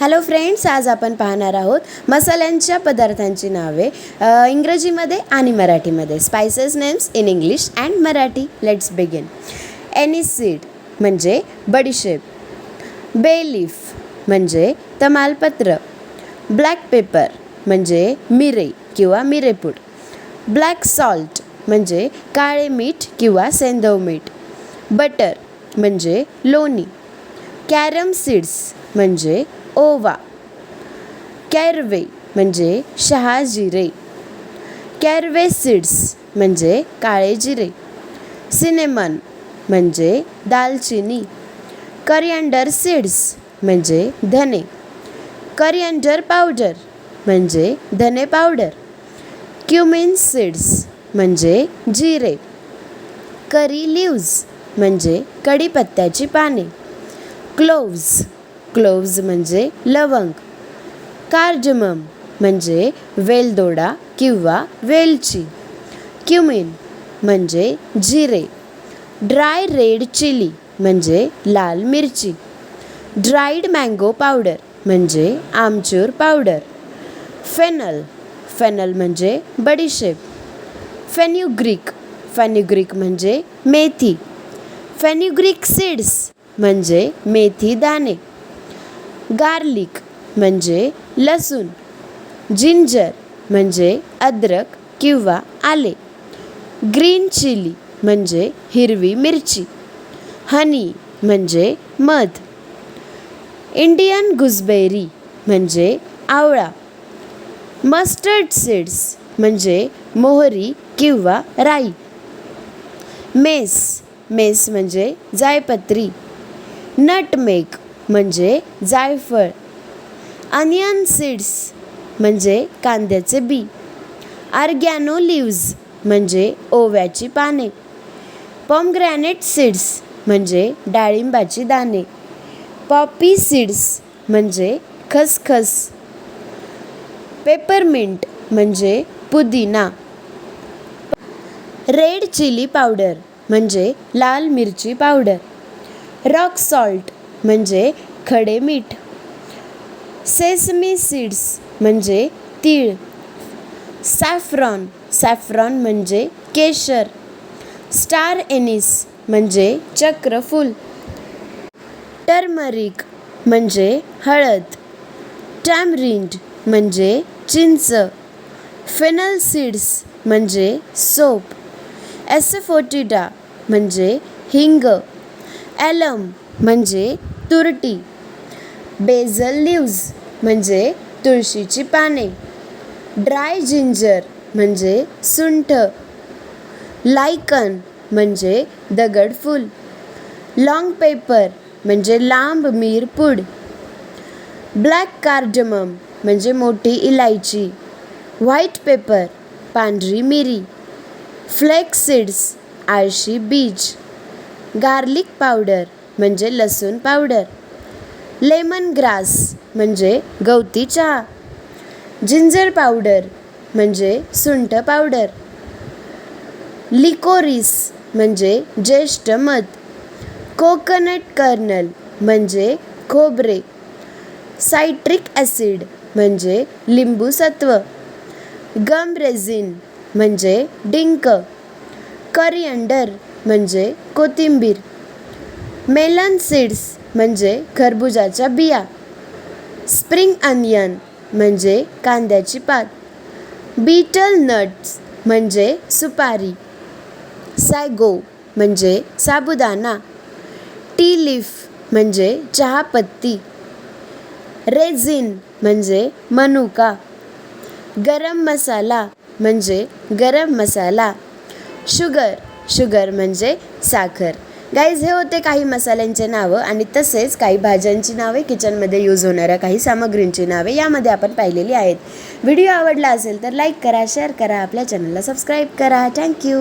Hello friends आज आपण पाहणार आहोत मसाल्यांच्या पदार्थांची नावे. इंग्रजीमध्ये आणि मराठीमध्ये. Spices names in English and Marathi. Let's begin aniseed म्हणजे बडीशेप. बेलीफ म्हणजे तमालपत्र. ब्लॅक पेपर म्हणजे मिरे किंवा मिरेपूड. ब्लॅक सॉल्ट म्हणजे काळे मीठ किंवा सेंधव मीठ. बटर म्हणजे लोणी. कॅरम सीड्स म्हणजे ओवा. कॅरवे म्हणजे शहाजिरे. कॅरवे सीड्स म्हणजे काळे जिरे. सिनेमन म्हणजे दालचिनी. करिअंडर सीड्स म्हणजे धने. करिअंडर पावडर म्हणजे धने पावडर. क्युमिन सीड्स म्हणजे जिरे. करी लिव्ज म्हणजे कढीपत्त्याची पाने. क्लोव्ज क्लोव्ज म्हणजे लवंग. कार्जमम म्हणजे वेलदोडा किंवा वेलची. क्युमिन म्हणजे जिरे. ड्राय रेड चिली म्हणजे लाल मिरची. ड्राईड मँगो पावडर म्हणजे आमचूर पावडर. फेनल फेनल म्हणजे बडीशेप. फेन्युग्रीक फेन्युग्रीक म्हणजे मेथी. फेन्युग्रीक सीड्स म्हणजे मेथी दाणे. गार्लिक म्हणजे लसूण. जिंजर म्हणजे अद्रक किंवा आले. ग्रीन चिली म्हणजे हिरवी मिरची. हनी म्हणजे मध. इंडियन गुजबेरी म्हणजे आवळा. मस्टर्ड सीड्स म्हणजे मोहरी किंवा राई. मेस मेस म्हणजे जायपत्री. नटमेग म्हणजे जायफळ. अनियन सीड्स म्हणजे कांद्याचे बी. आर्गॅनो लिव्ज म्हणजे ओव्याची पाने. पॉमग्रॅनेट सीड्स म्हणजे डाळिंबाची दाणे. पॉपी सीड्स म्हणजे खसखस. पेपरमिंट म्हणजे पुदिना. रेड चिली पावडर म्हणजे लाल मिरची पावडर. रॉक सॉल्ट म्हणजे खडे मीठ. सेसमी सीड्स म्हणजे तीळ. सॅफ्रॉन सॅफ्रॉन म्हणजे केशर. स्टार एनिस म्हणजे चक्रफूल. टर्मरिक म्हणजे हळद. टॅमरिंड म्हणजे चिंच. फेनल सीड्स म्हणजे सोप. ॲसेफोटिडा म्हणजे हिंग. ॲलम म्हणजे तुरटी. बेझल लिव्ज म्हणजे तुळशीची पाने. ड्राय जिंजर म्हणजे सुंठ. लायकन म्हणजे दगडफूल लाँग पेपर म्हणजे लांब मिरपूड ब्लॅक कार्डमम म्हणजे मोठी इलायची. व्हाईट पेपर पांढरी मिरी. फ्लेक्स सीड्स आळशी बीज. गार्लिक पावडर म्हणजे लसूण पावडर. लेमन ग्रास म्हणजे गवती चहा. जिंजर पावडर म्हणजे सुंठ पावडर. लिकोरिस म्हणजे ज्येष्ठ मध. कोकोनट कर्नल म्हणजे खोबरे. सायट्रिक ॲसिड म्हणजे लिंबू सत्व. गम रेझिन म्हणजे डिंक. करिअंडर म्हणजे कोथिंबीर. मेलन सीड्स म्हणजे खरबुजाच्या बिया. स्प्रिंग अनियन म्हणजे कांद्याची पात. बीटल नट्स म्हणजे सुपारी. सॅगो म्हणजे साबुदाणा टी लीफ म्हणजे चहापत्ती. रेझिन म्हणजे मनुका. गरम मसाला म्हणजे गरम मसाला. शुगर शुगर म्हणजे साखर. गाईज हे होते काही मसाल्यांचे नावं आणि तसेच काही भाज्यांची नावे किचनमध्ये यूज होणाऱ्या काही सामग्रींची नावे यामध्ये आपण पाहिलेली आहेत. व्हिडिओ आवडला असेल तर लाईक करा शेअर करा आपल्या चॅनलला सबस्क्राईब करा. थँक्यू